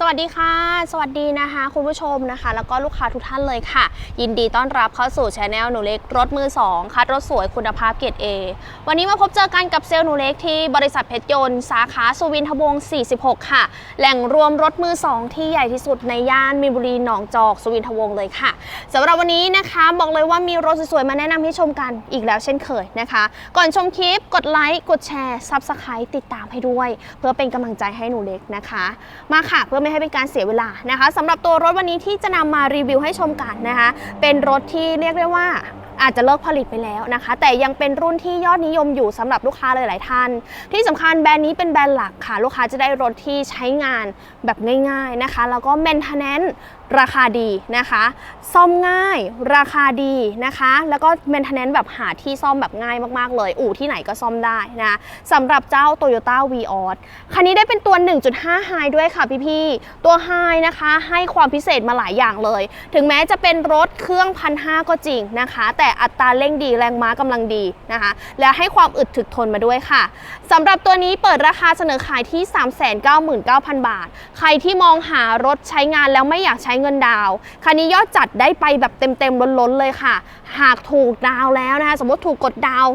สวัสดีค่ะ สวัสดีนะคะ คุณผู้ชมนะคะ แล้วก็ลูกค้าทุกท่านเลยค่ะ ยินดีต้อนรับเข้าสู่ช anel หนูเล็กรถมือ 2คัดรถสวยคุณภาพเกรด A วันนี้มาพบเจอกันกับเซลล์หนูเล็กที่บริษัทเพชรยนต์สาขาสุวินทวงศ์46 ค่ะ แหล่งรวมรถมือ 2 ที่ใหญ่ที่สุดในย่านมีนบุรีหนองจอกสุวินทวงศ์เลยค่ะสำหรับวันนี้นะคะบอกเลยว่ามีรถสวยๆมาแนะนำให้ชมกันอีกแล้วเช่นเคยนะคะ ก่อนชมคลิปกดไลค์กดแชร์ซับสไครต์ติดตามให้ด้วย เพื่อเป็นกำลังใจให้หนูเล็กนะคะ มาค่ะเพื่อไม่ให้เป็นการเสียเวลานะคะสำหรับตัวรถวันนี้ที่จะนำมารีวิวให้ชมกันนะคะ เป็นรถที่เรียกได้ว่าอาจจะเลิกผลิตไปแล้วนะคะ แต่ยังเป็นรุ่นที่ยอดนิยมอยู่สำหรับลูกค้าหลาย ๆ ท่าน ที่สำคัญแบรนด์นี้เป็นแบรนด์หลักค่ะ ลูกค้าจะได้รถที่ใช้งานแบบง่าย ๆ นะคะ แล้วก็ maintenance ราคาดีนะคะ ซ่อมง่ายราคาดีนะคะ แล้วก็ maintenance แบบหาที่ซ่อมแบบง่ายมากๆเลย อู่ที่ไหนก็ซ่อมได้นะสำหรับเจ้า Toyota v ีออคันนี้ได้เป็นตัว 1.5 High ด้วยค่ะพี่ๆ ตัว High นะคะ ให้ความพิเศษมาหลายอย่างเลย ถึงแม้จะเป็นรถเครื่องพันหก็จริงนะคะ แต่อัตราเร่งดีแรงม้ากำลังดีนะคะ และให้ความอึดถึกทนมาด้วยค่ะสำหรับตัวนี้เปิดราคาเสนอขายที่ 399,000 บาท ใครที่มองหารถใช้งานแล้วไม่อยากใช้เงินดาวคันนี้ยอดจัดได้ไปแบบเต็มๆล้นๆเลยค่ะ หากถูกดาวแล้วนะคะสมมติถูกกดดาว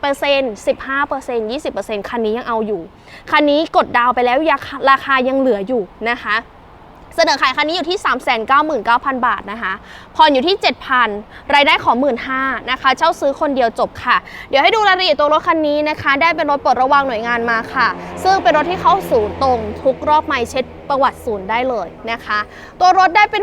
10% 15% 20%คันนี้ยังเอาอยู่ คันนี้กดดาวไปแล้วยังราคายังเหลืออยู่นะคะ เสนอขายคันนี้อยู่ที่ 399,000 บาทนะคะผ่อนอยู่ที่ 7,000 รายได้ของ 15,000นะคะ เช่าซื้อคนเดียวจบค่ะ เดี๋ยวให้ดูรายละเอียดตัวรถคันนี้นะคะ ได้เป็นรถปลดระวางหน่วยงานมาค่ะ ซึ่งเป็นรถที่เข้าศูนย์ตรง ทุกรอบไม่เช็ดประวัติศูนย์ได้เลยนะคะ ตัวรถได้เป็น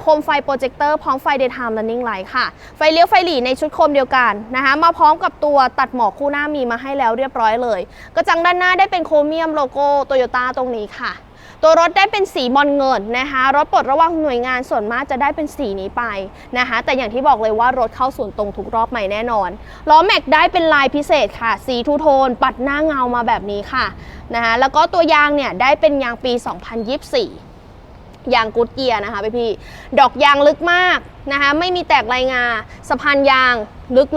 โคมไฟโปรเจคเตอร์พร้อมไฟ daytime running light ค่ะ ไฟเลี้ยวไฟหลีในชุดโคมเดียวกันนะคะ มาพร้อมกับตัวตัดหมอกคู่หน้ามีมาให้แล้วเรียบร้อยเลย กระจังด้านหน้าได้เป็นโครเมียมโลโก้โตโยต้าตรงนี้ค่ะ ตัวรถได้เป็นสีบอลเงินนะคะ รถปลดระวางหน่วยงานส่วนมากจะได้เป็นสีนี้ไปนะคะ แต่อย่างที่บอกเลยว่ารถเข้าส่วนตรงทุกรอบใหม่แน่นอน ล้อแม็กได้เป็นลายพิเศษค่ะ สีทูโทน ปัดหน้าเงามาแบบนี้ค่ะนะคะ แล้วก็ตัวยางเนี่ยได้เป็นยางปี 2024 ยางกูดเกียร์นะคะพี่พี่ดอกยางลึกมากนะคะ ไม่มีแตกลายงาสะพานยาง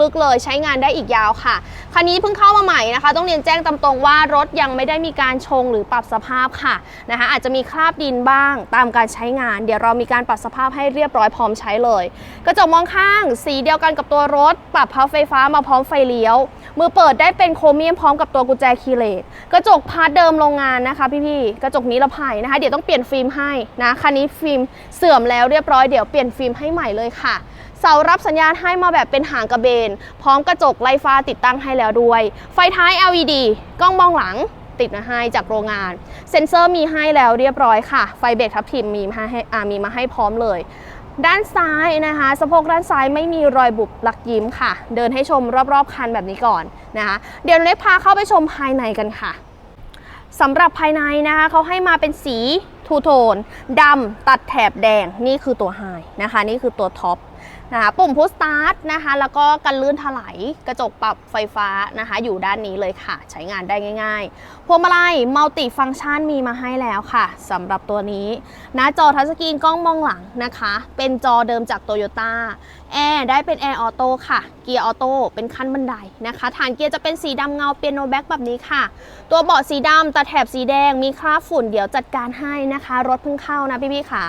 ลึกๆเลยใช้งานได้อีกยาวค่ะ คันนี้เพิ่งเข้ามาใหม่นะคะ ต้องเรียนแจ้งตามตรงว่ารถยังไม่ได้มีการชงหรือปรับสภาพค่ะนะคะอาจจะมีคราบดินบ้างตามการใช้งาน เดี๋ยวเรามีการปรับสภาพให้เรียบร้อยพร้อมใช้เลย กระจกมองข้าง สีเดียวกันกับตัวรถ ปรับพับไฟฟ้ามาพร้อมไฟเลี้ยว มือเปิดได้เป็นโครเมียมพร้อมกับตัวกุญแจคีเลสกระจกพาร์ทเดิมโรงงานนะคะพี่ๆกระจกนิรภัยนะคะ เดี๋ยวต้องเปลี่ยนฟิล์มให้นะคันนี้ฟิล์มเสื่อมแล้วเรียบร้อยเดี๋ยวเปลี่ยนฟิล์มให้ใหม่เลยค่ะเสารับสัญญาณให้มาแบบเป็นหางกระเบน พร้อมกระจกไล่ฟ้าติดตั้งให้แล้วด้วย ไฟท้าย LED กล้องมองหลังติดมาให้จากโรงงาน เซ็นเซอร์มีให้แล้วเรียบร้อยค่ะ ไฟเบรกทับทิมมีมาให้อ่ามีมาให้พร้อมเลย ด้านซ้ายนะคะสะโพกด้านซ้ายไม่มีรอยบุบลักยิ้มค่ะ เดินให้ชมรอบๆคันแบบนี้ก่อนนะคะเดี๋ยวเล็กพาเข้าไปชมภายในกันค่ะสำหรับภายในนะคะเขาให้มาเป็นสีทูโทนดำตัดแถบแดงนี่คือตัวไฮนะคะ นี่คือตัวท็อป นะคะปุ่มพุชสตาร์ทนะคะแล้วก็กันลื่นถลายกระจกปรับไฟฟ้านะคะอยู่ด้านนี้เลยค่ะ ใช้งานได้ง่ายๆพวงมาลัยมัลติฟัง c t ชันมีมาให้แล้วค่ะสำหรับตัวนี้หน้าจอทัชสกรีนกล้องมองหลังนะคะ เป็นจอเดิมจากโตโยต้าแอร์ได้เป็นแอร์ออโต้ค่ะ เกียร์ออโต้เป็นขั้นบันไดนะคะฐานเกียร์จะเป็นสีดำเงาเปียโนแบ็กแบบนี้ค่ะ ตัวเบาะสีดำตัดแถบสีแดงมีคราบฝุ่นเดี๋ยวจัดการให้นะคะ รถเพิ่งเข้านะพี่ๆขา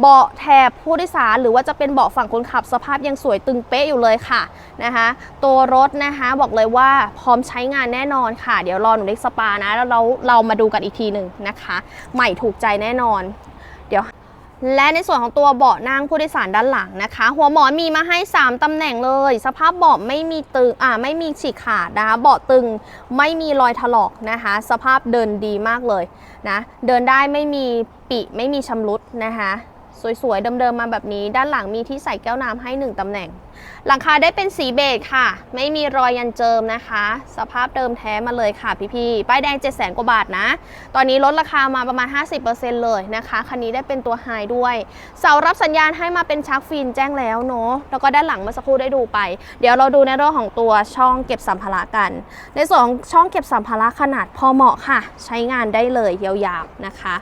เบาะแถบผู้โดยสาร หรือว่าจะเป็นเบาะฝั่งคนขับสภาพยังสวยตึงเป๊ะอยู่เลยค่ะนะคะตัวรถนะคะบอกเลยว่าพร้อมใช้งานแน่นอนค่ะ เดี๋ยวรอหนูเล็กสปานะแล้วเราเรามาดูกันอีกทีหนึ่งนะคะ ใหม่ถูกใจแน่นอน เดี๋ยวและในส่วนของตัวเบาะนั่งผู้โดยสารด้านหลังนะคะ หัวหมอนมีมาให้ 3 ตำแหน่งเลย สภาพเบาะไม่มีตึงอ่าไม่มีฉีกขาดนะคะ เบาะตึงไม่มีรอยถลอกนะคะ สภาพเดินดีมากเลยนะ เดินได้ไม่มีปิไม่มีชำรุดนะคะ สวยๆเดิมๆมาแบบนี้ ด้านหลังมีที่ใส่แก้วน้ำให้ 1ตำแหน่ง หลังคาได้เป็นสีเบจค่ะ ไม่มีรอยยันเจิมนะคะ สภาพเดิมแท้มาเลยค่ะพี่ๆป้ายแดง7 0 0 0 0 0กว่าบาทนะ ตอนนี้ลดราคามาประมาณ 50%เลยนะคะคันนี้ได้เป็นตัวไฮด้วย เสารับสัญญาณให้มาเป็นชักฟินแจ้งแล้วเนาะแล้วก็ด้านหลังเมื่อสักครู่ได้ดูไป เดี๋ยวเราดูในเรื่องของตัวช่องเก็บสัมภาระกัน ในส่วนของช่องเก็บสัมภาระขนาดพอเหมาะค่ะ ใช้งานได้เลยยาวๆนะคะ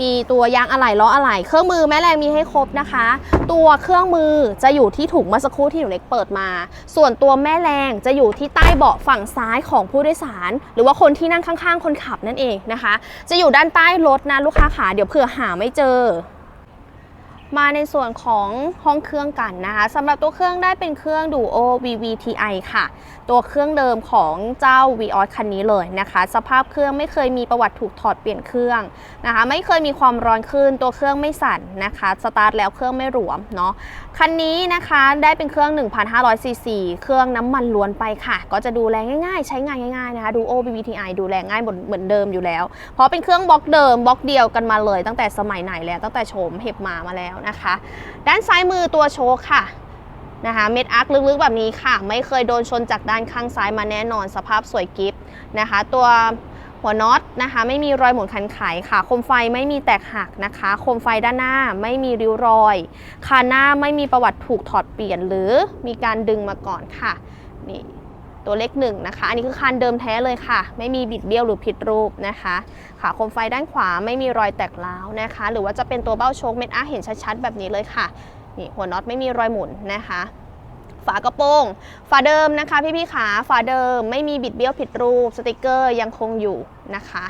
มีตัวยางอะไหล่ล้ออะไหล่เครื่องมือแม่แรงมีให้ครบนะคะ ตัวเครื่องมือจะอยู่ที่ถุงเมื่อสักครู่คู่ที่หนูเล็กเปิดมา ส่วนตัวแม่แรงจะอยู่ที่ใต้เบาะฝั่งซ้ายของผู้โดยสาร หรือว่าคนที่นั่งข้างๆ คนขับนั่นเองนะคะ จะอยู่ด้านใต้รถนะลูกค้าขาเดี๋ยวเผื่อหาไม่เจอ มาในส่วนของห้องเครื่องกันนะคะสำหรับตัวเครื่องได้เป็นเครื่อง Duo VVTi ค่ะ ตัวเครื่องเดิมของเจ้า v ีออคันนี้เลยนะคะ สภาพเครื่องไม่เคยมีประวัติถูกถอดเปลี่ยนเครื่องนะคะ ไม่เคยมีความร้อนขึ้น ตัวเครื่องไม่สั่นนะคะสตาร์ทแล้วเครื่องไม่หลวมเนาะคันนี้นะคะได้เป็นเครื่อง 1,500 ซีซีเครื่องน้ำมันล้วนไปค่ะ ก็จะดูแลง่ายๆ ใช้งานง่ายๆนะคะ Duo VVTi ดูแลง่ายเหมือนเดิมอยู่แล้ว เพราะเป็นเครื่องบล็อกเดิมบล็อกเดียวกันมาเลย ตั้งแต่สมัยไหนแล้วตั้งแต่โฉมเห็บมามาแล้วนะคะ ด้านซ้ายมือตัวโชคค่ะนะคะเม็ดอาร์คลึกๆแบบนี้ค่ะ ไม่เคยโดนชนจากด้านข้างซ้ายมาแน่นอน สภาพสวยกิฟนะคะ ตัวหัวน็อตนะคะ ไม่มีรอยหมุนคันไขค่ะโคมไฟไม่มีแตกหักนะคะโคมไฟด้านหน้าไม่มีริ้วรอยคานหน้าไม่มีประวัติถูกถอดเปลี่ยนหรือมีการดึงมาก่อนค่ะนี่ ตัวเลขหนึ่งนะคะ อันนี้คือคานเดิมแท้เลยค่ะ ไม่มีบิดเบี้ยวหรือผิดรูปนะคะ ขาโคมไฟด้านขวาไม่มีรอยแตกร้าวนะคะ หรือว่าจะเป็นตัวเบ้าโชคเม็ดอาเห็นชัดๆแบบนี้เลยค่ะ นี่หัวน็อตไม่มีรอยหมุนนะคะ ฝากระโปรง ฝาเดิมนะคะ พี่ๆขา ฝาเดิมไม่มีบิดเบี้ยวผิดรูป สติกเกอร์ยังคงอยู่นะคะ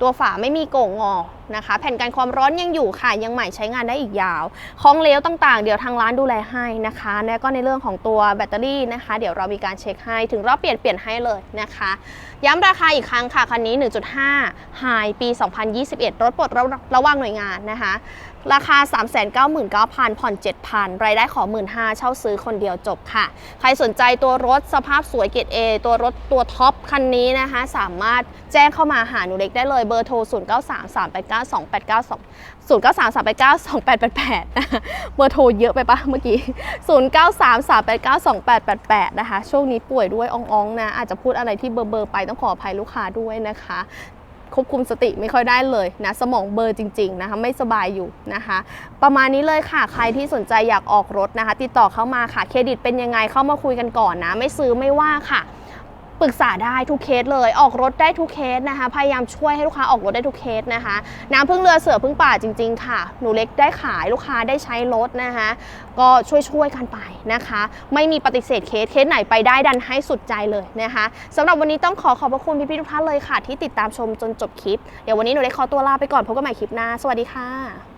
ตัวฝาไม่มีโก่งงอนะคะ แผ่นกันความร้อนยังอยู่ค่ะ ยังใหม่ใช้งานได้อีกยาว ของเลวต่างๆ เดี๋ยวทางร้านดูแลให้นะคะ แล้วก็ในเรื่องของตัวแบตเตอรี่นะคะ เดี๋ยวเรามีการเช็คให้ถึงรอบเปลี่ยนเปลี่ยนให้เลยนะคะ ย้ำราคาอีกครั้งค่ะ คันนี้ 1.5 High ปี 2021 รถปลดระระว่างหน่วยงานนะคะ ราคา 399,000 ผ่อน 7,000 รายได้ขอ 15,000เช่าซื้อคนเดียวจบค่ะ ใครสนใจตัวรถสภาพสวยเกรด A ตัวรถตัวท็อปคันนี้นะคะ สามารถแจ้งเข้ามาหาหนูเล็กได้เลยเบอร์โทร9 2 8 9 2 0933892888นะคะเบอร์โทรเยอะไปปะเมื่อกี้ 0933892888 นะคะ ช่วงนี้ป่วยด้วยอ่องๆนะ อาจจะพูดอะไรที่เบอร์เบอร์ๆไปต้องขออภัยลูกค้าด้วยนะคะควบคุมสติไม่ค่อยได้เลยนะสมองเบอร์จริงๆนะคะไม่สบายอยู่นะคะ ประมาณนี้เลยค่ะใครที่สนใจอยากออกรถนะคะ ติดต่อเข้ามาค่ะเครดิตเป็นยังไงเข้ามาคุยกันก่อนนะ ไม่ซื้อไม่ว่าค่ะ ปรึกษาได้ทุกเคสเลย ออกรถได้ทุกเคสนะคะ พยายามช่วยให้ลูกค้าออกรถได้ทุกเคสนะคะ น้ำพึ่งเรือเสือพึ่งป่าจริง ๆ ค่ะ หนูเล็กได้ขายลูกค้าได้ใช้รถนะคะ ก็ช่วยๆกันไปนะคะ ไม่มีปฏิเสธเคสเคสไหนไปได้ดันให้สุดใจเลยนะคะสำหรับวันนี้ต้องขอขอบพระคุณพี่ๆทุกท่านเลยค่ะ ที่ติดตามชมจนจบคลิป เดี๋ยววันนี้หนูเล็กขอตัวลาไปก่อนพบกันใหม่คลิปหน้า สวัสดีค่ะ